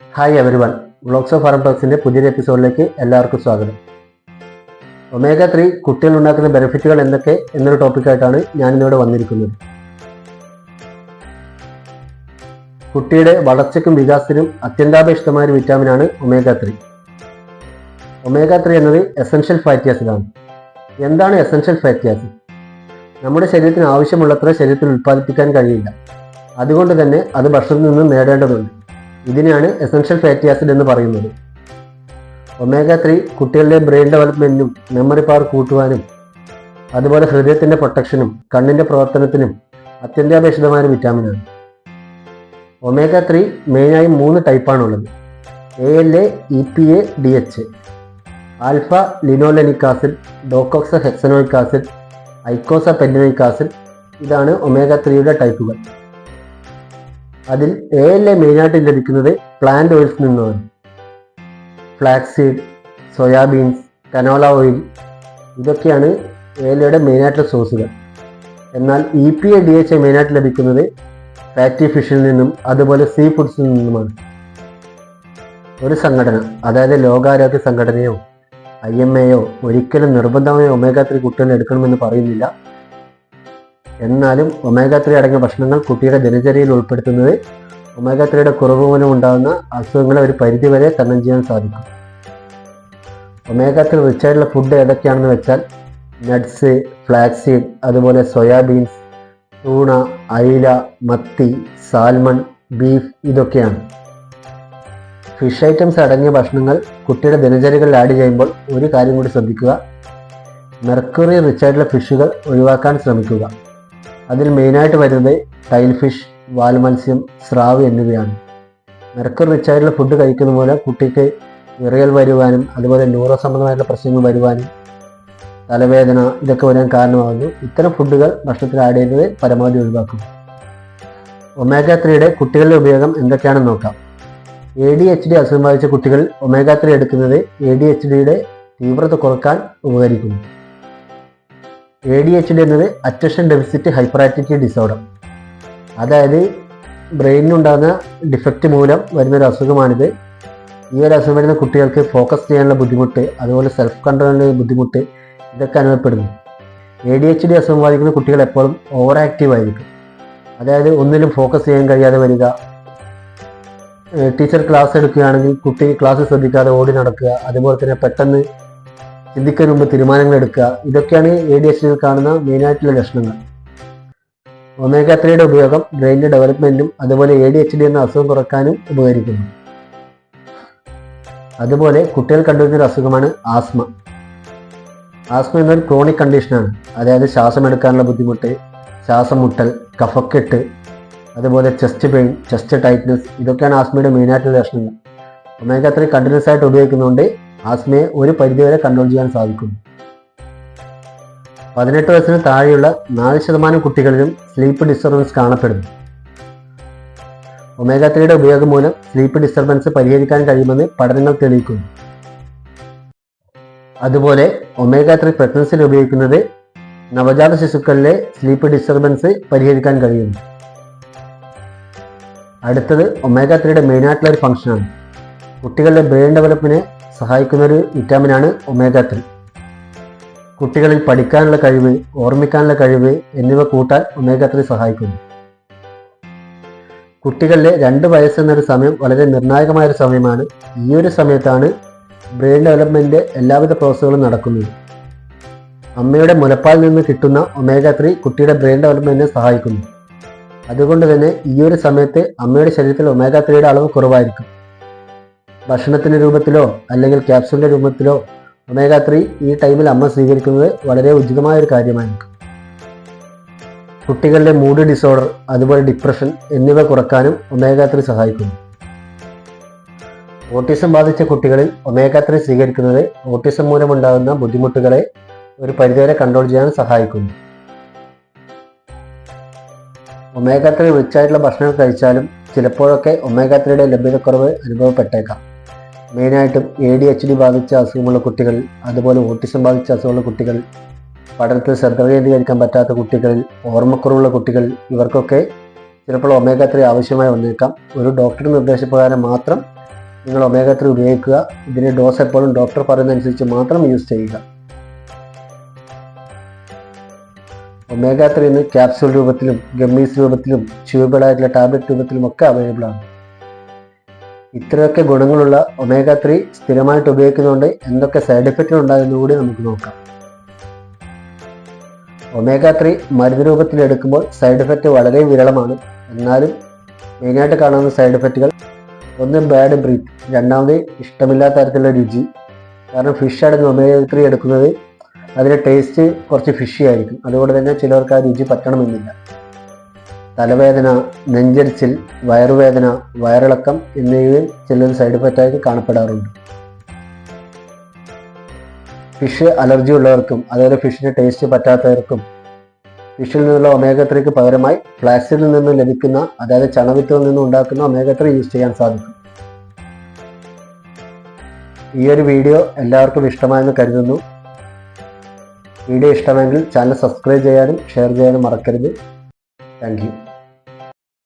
Hi everyone vlogs of farm ടോക്സിന്റെ പുതിയൊരു എപ്പിസോഡിലേക്ക് എല്ലാവർക്കും സ്വാഗതം. ഒമേഗ ത്രീ കുട്ടികൾ ഉണ്ടാക്കുന്ന ബെനിഫിറ്റുകൾ എന്തൊക്കെ എന്നൊരു ടോപ്പിക്കായിട്ടാണ് ഞാനിന്നിവിടെ വന്നിരിക്കുന്നത്. കുട്ടിയുടെ വളർച്ചയ്ക്കും വികാസത്തിനും അത്യന്താപേക്ഷിതമായ ഒരു വിറ്റാമിനാണ് ഒമേഗ ത്രീ ഒമേഗ ത്രീ എന്നത് എസൻഷ്യൽ ഫാറ്റി ആസിഡാണ് എന്താണ് എസൻഷ്യൽ ഫാറ്റി ആസിഡ് നമ്മുടെ ശരീരത്തിന് ആവശ്യമുള്ളത്ര ശരീരത്തിൽ ഉൽപ്പാദിപ്പിക്കാൻ കഴിയില്ല. അതുകൊണ്ട് തന്നെ അത് ഭക്ഷണത്തിൽ നിന്ന് നേടേണ്ടതുണ്ട്. ഇതിനെയാണ് എസൻഷ്യൽ ഫാറ്റി ആസിഡ് എന്ന് പറയുന്നത്. ഒമേഗ ത്രീ കുട്ടികളുടെ ബ്രെയിൻ ഡെവലപ്മെന്റിനും മെമ്മറി പവർ കൂട്ടുവാനും അതുപോലെ ഹൃദയത്തിന്റെ പ്രൊട്ടക്ഷനും കണ്ണിന്റെ പ്രവർത്തനത്തിനും അത്യന്താപേക്ഷിതമായ വിറ്റാമിനാണ് ഒമേഗ ത്രീ മെയിനായി മൂന്ന് ടൈപ്പാണുള്ളത് A L A E P A D H alpha linolenic acid docosa hexanoic acid eicosa pentanoic acid ഇതാണ് ഒമേഗ ത്രീയുടെ ടൈപ്പുകൾ അതിൽ എ മെയിനായിട്ട് ലഭിക്കുന്നത് പ്ലാന്റ് ഓയിൽസ് നിന്നാണ്. ഫ്ലാക്സീഡ് സോയാബീൻസ് കനോല ഓയിൽ ഇതൊക്കെയാണ് എയുടെ മെയിനായിട്ടുള്ള സോഴ്സുകൾ എന്നാൽ E P A D H മെയിനായിട്ട് ലഭിക്കുന്നത് ഫാറ്റി ഫിഷിൽ നിന്നും അതുപോലെ സീ ഫുഡ്സിൽ നിന്നുമാണ്. ഒരു സംഘടന അതായത് ലോകാരോഗ്യ സംഘടനയോ ഐ എം എയോ ഒരിക്കലും നിർബന്ധമായി ഒമേഗ ത്രീ കുട്ടികൾ എടുക്കണമെന്ന് പറയുന്നില്ല. എന്നാലും ഒമേഗ ത്രീ അടങ്ങിയ ഭക്ഷണങ്ങൾ കുട്ടിയുടെ ദിനചര്യയിൽ ഉൾപ്പെടുത്തുന്നത് ഒമേഗ ത്രീയുടെ കുറവ് മൂലം ഉണ്ടാകുന്ന അസുഖങ്ങളെ ഒരു പരിധിവരെ തരണം ചെയ്യാൻ സാധിക്കും. ഒമേഗ ത്രീ റിച്ച് ആയിട്ടുള്ള ഫുഡ് ഏതൊക്കെയാണെന്ന് വെച്ചാൽ നട്ട്സ് ഫ്ലാക്സീഡ് അതുപോലെ സോയാബീൻസ് തൂണ അയില മത്തി സാൽമൺ ബീഫ് ഇതൊക്കെയാണ്. ഫിഷ് ഐറ്റംസ് അടങ്ങിയ ഭക്ഷണങ്ങൾ കുട്ടിയുടെ ദിനചര്യകളിൽ ആഡ് ചെയ്യുമ്പോൾ ഒരു കാര്യം കൂടി ശ്രദ്ധിക്കുക. മെർക്കുറി റിച്ച് ആയിട്ടുള്ള ഫിഷുകൾ ഒഴിവാക്കാൻ ശ്രമിക്കുക. അതിൽ മെയിനായിട്ട് വരുന്നത് ടൈൽ ഫിഷ് വാൽ മത്സ്യം സ്രാവ് എന്നിവയാണ്. മെർക്കർ റിച്ചായിട്ടുള്ള ഫുഡ് കഴിക്കുന്ന പോലെ കുട്ടിക്ക് വിറയൽ വരുവാനും അതുപോലെ ന്യൂറോ സംബന്ധമായിട്ടുള്ള പ്രശ്നങ്ങൾ വരുവാനും തലവേദന ഇതൊക്കെ വരാൻ കാരണമാകുന്നു. ഇത്തരം ഫുഡുകൾ ഭക്ഷണത്തിൽ ആഡ് ചെയ്യുന്നത് പരമാവധി ഒഴിവാക്കും. ഒമേഗ ത്രീയുടെ കുട്ടികളുടെ ഉപയോഗം എന്തൊക്കെയാണെന്ന് നോക്കാം. എ ഡി എച്ച് ഡി അസുഖം ബാധിച്ച കുട്ടികൾ ഒമേഗ ത്രീ എടുക്കുന്നത് എ ഡി എച്ച് ഡിയുടെ തീവ്രത കുറയ്ക്കാൻ ഉപകരിക്കുന്നു. എ ഡി എച്ച് ഡി എന്നത് attention deficit hyperactivity disorder അതായത് ബ്രെയിനിനുണ്ടാകുന്ന ഡിഫക്റ്റ് മൂലം വരുന്ന ഒരു അസുഖമാണിത്. ഈ ഒരു അസുഖം വരുന്ന കുട്ടികൾക്ക് ഫോക്കസ് ചെയ്യാനുള്ള ബുദ്ധിമുട്ട് അതുപോലെ സെൽഫ് കൺട്രോളിന്റെ ബുദ്ധിമുട്ട് ഇതൊക്കെ അനുഭവപ്പെടുന്നു. എ ഡി എച്ച് ഡി അസുഖം ബാധിക്കുന്ന കുട്ടികൾ എപ്പോഴും ഓവർ ആക്റ്റീവ് ആയിരിക്കും. അതായത് ഒന്നിലും ഫോക്കസ് ചെയ്യാൻ കഴിയാതെ വരിക. ടീച്ചർ ക്ലാസ് എടുക്കുകയാണെങ്കിൽ കുട്ടി ക്ലാസ് ശ്രദ്ധിക്കാതെ ഓടി നടക്കുക. അതുപോലെ തന്നെ പെട്ടെന്ന് ചിന്തിക്കുന്നതിന് മുമ്പ് തീരുമാനങ്ങൾ എടുക്കുക. ഇതൊക്കെയാണ് എ ഡി എച്ച് ഡിയിൽ കാണുന്ന മെയിനായിട്ടുള്ള ലക്ഷണങ്ങൾ ഒമേഗ ത്രീയുടെ ഉപയോഗം ബ്രെയിനിന്റെ ഡെവലപ്മെന്റും അതുപോലെ എ ഡി എച്ച് ഡി എന്ന അസുഖം കുറക്കാനും ഉപകരിക്കുന്നു. അതുപോലെ കുട്ടികൾ കണ്ടുവരുന്ന ഒരു അസുഖമാണ് ആസ്മ. ആസ്മ എന്നൊരു ക്രോണിക് കണ്ടീഷനാണ് അതായത് ശ്വാസം എടുക്കാനുള്ള ബുദ്ധിമുട്ട് ശ്വാസം മുട്ടൽ കഫക്കെട്ട് അതുപോലെ ചെസ്റ്റ് പെയിൻ ചെസ്റ്റ് ടൈറ്റ്നസ് ഇതൊക്കെയാണ് ആസ്മയുടെ മെയിനായിട്ടുള്ള ലക്ഷണങ്ങൾ. ഒമേഗ ത്രീ കണ്ടിന്യൂസ് ആയിട്ട് ഉപയോഗിക്കുന്നതുകൊണ്ട് ആസ്മയെ ഒരു പരിധിവരെ കൺട്രോൾ ചെയ്യാൻ സാധിക്കും പതിനെട്ട് വയസ്സിന് താഴെയുള്ള നാല് ശതമാനം കുട്ടികളിലും സ്ലീപ്പ് ഡിസ്റ്റർബൻസ് കാണപ്പെടുന്നു. ഒമേഗ ത്രീയുടെ ഉപയോഗം മൂലം സ്ലീപ്പ് ഡിസ്റ്റർബൻസ് പരിഹരിക്കാൻ കഴിയുമെന്ന് പഠനങ്ങൾ തെളിയിക്കുന്നു. അതുപോലെ ഒമേഗ ത്രീ പ്രഗ്നൻസിൽ ഉപയോഗിക്കുന്നത് നവജാത ശിശുക്കളിലെ സ്ലീപ്പ് ഡിസ്റ്റർബൻസ് പരിഹരിക്കാൻ കഴിയുന്നു. അടുത്തത് ഒമേഗ ത്രീയുടെ മെയിനായിട്ടുള്ള ഒരു ഫംഗ്ഷനാണ് കുട്ടികളുടെ ബ്രെയിൻ ഡെവലപ്പിനെ സഹായിക്കുന്ന ഒരു വിറ്റാമിനാണ് ഒമേഗ ത്രീ. കുട്ടികളിൽ പഠിക്കാനുള്ള കഴിവ് ഓർമ്മിക്കാനുള്ള കഴിവ് എന്നിവ കൂട്ടാൻ ഒമേഗ ത്രീ സഹായിക്കുന്നു. കുട്ടികളിലെ രണ്ട് വയസ്സെന്നൊരു സമയം വളരെ നിർണായകമായ ഒരു സമയമാണ്. ഈ ഒരു സമയത്താണ് ബ്രെയിൻ ഡെവലപ്മെന്റ് എല്ലാവിധ പ്രോസസ്സുകളും നടക്കുന്നത്. അമ്മയുടെ മുലപ്പാൽ നിന്ന് കിട്ടുന്ന ഒമേഗ ത്രീ കുട്ടിയുടെ ബ്രെയിൻ ഡെവലപ്മെന്റിനെ സഹായിക്കുന്നു. അതുകൊണ്ട് തന്നെ ഈ ഒരു സമയത്ത് അമ്മയുടെ ശരീരത്തിൽ ഒമേഗ ത്രീയുടെ അളവ് കുറവായിരിക്കും. ഭക്ഷണത്തിന്റെ രൂപത്തിലോ അല്ലെങ്കിൽ ക്യാപ്സൂളിന്റെ രൂപത്തിലോ ഒമേഗ ത്രീ ഈ ടൈമിൽ അമ്മ സ്വീകരിക്കുന്നത് വളരെ ഉചിതമായ ഒരു കാര്യമായിരിക്കും. കുട്ടികളുടെ മൂഡ് ഡിസോർഡർ അതുപോലെ ഡിപ്രഷൻ എന്നിവ കുറക്കാനും ഒമേഗ ത്രീ സഹായിക്കുന്നു. ഓട്ടിസം ബാധിച്ച കുട്ടികളിൽ ഒമേഗ ത്രീ സ്വീകരിക്കുന്നത് ഓട്ടിസം മൂലമുണ്ടാകുന്ന ബുദ്ധിമുട്ടുകളെ ഒരു പരിധിവരെ കൺട്രോൾ ചെയ്യാൻ സഹായിക്കുന്നു. ഒമേഗ ത്രീ റിച്ചായിട്ടുള്ള ഭക്ഷണം കഴിച്ചാലും ചിലപ്പോഴൊക്കെ ഒമേഗ ത്രീയുടെ ലഭ്യതക്കുറവ് അനുഭവപ്പെട്ടേക്കാം. മെയിനായിട്ടും എ ഡി എച്ച് ഡി ബാധിച്ച അസുഖമുള്ള കുട്ടികൾ അതുപോലെ ഓട്ടിസം ബാധിച്ച അസുഖമുള്ള കുട്ടികൾ പഠനത്തിൽ ശ്രദ്ധ കേന്ദ്രീകരിക്കാൻ പറ്റാത്ത കുട്ടികൾ ഓർമ്മക്കുറവുള്ള കുട്ടികൾ ഇവർക്കൊക്കെ ചിലപ്പോൾ ഒമേഗ ത്രീ ആവശ്യമായി വന്നേക്കാം. ഒരു ഡോക്ടറുടെ നിർദ്ദേശപ്രകാരം മാത്രം നിങ്ങൾ ഒമേഗ ത്രീ ഉപയോഗിക്കുക. ഇതിന്റെ ഡോസ് എപ്പോഴും ഡോക്ടർ പറയുന്നതനുസരിച്ച് മാത്രം യൂസ് ചെയ്യുക. ഒമേഗ ത്രീ ഇന്ന് ക്യാപ്സ്യൂൾ രൂപത്തിലും ഗമ്മീസ് രൂപത്തിലും ട്യൂബിളായിട്ടുള്ള ടാബ്ലറ്റ് രൂപത്തിലും ഒക്കെ അവൈലബിൾ ആണ്. ഇത്രയൊക്കെ ഗുണങ്ങളുള്ള ഒമേഗ ത്രീ സ്ഥിരമായിട്ട് ഉപയോഗിക്കുന്നതുകൊണ്ട് എന്തൊക്കെ സൈഡ് എഫക്റ്റുകൾ ഉണ്ടാകുന്നു കൂടി നമുക്ക് നോക്കാം. ഒമേഗ ത്രീ മരുന്ന് രൂപത്തിൽ എടുക്കുമ്പോൾ സൈഡ് എഫക്റ്റ് വളരെ വിരളമാണ്. എന്നാലും മെയിനായിട്ട് കാണുന്ന സൈഡ് എഫക്റ്റുകൾ ഒന്ന് ബാഡ് ബ്രീത്ത് രണ്ടാമത് ഇഷ്ടമില്ലാത്ത തരത്തിലുള്ള രുചി. കാരണം ഫിഷ് അടങ്ങ് ഒമേഗ ത്രീ എടുക്കുന്നത്. അതിന്റെ ടേസ്റ്റ് കുറച്ച് ഫിഷി ആയിരിക്കും. അതുകൊണ്ട് തന്നെ ചിലർക്ക് ആ രുചി പറ്റണമെന്നില്ല. തലവേദന നെഞ്ചരിച്ചിൽ വയറുവേദന വയറിളക്കം എന്നിവയും ചിലർ സൈഡ് എഫക്റ്റായി കാണപ്പെടാറുണ്ട്. ഫിഷ് അലർജി ഉള്ളവർക്കും അതുപോലെ ഫിഷിന്റെ ടേസ്റ്റ് പറ്റാത്തവർക്കും ഫിഷിൽ നിന്നുള്ള ഒമേഗ ത്രീക്ക് പകരമായി ഫ്ലാക്സിൽ നിന്ന് ലഭിക്കുന്ന അതായത് ചണവിത്തിൽ നിന്ന് ഉണ്ടാക്കുന്ന ഒമേഗ ത്രീ യൂസ് ചെയ്യാൻ സാധിക്കും. ഈ ഒരു വീഡിയോ എല്ലാവർക്കും ഇഷ്ടമായെന്ന് കരുതുന്നു. വീഡിയോ ഇഷ്ടമെങ്കിൽ ചാനൽ സബ്സ്ക്രൈബ് ചെയ്യാനും ഷെയർ ചെയ്യാനും മറക്കരുത്. താങ്ക്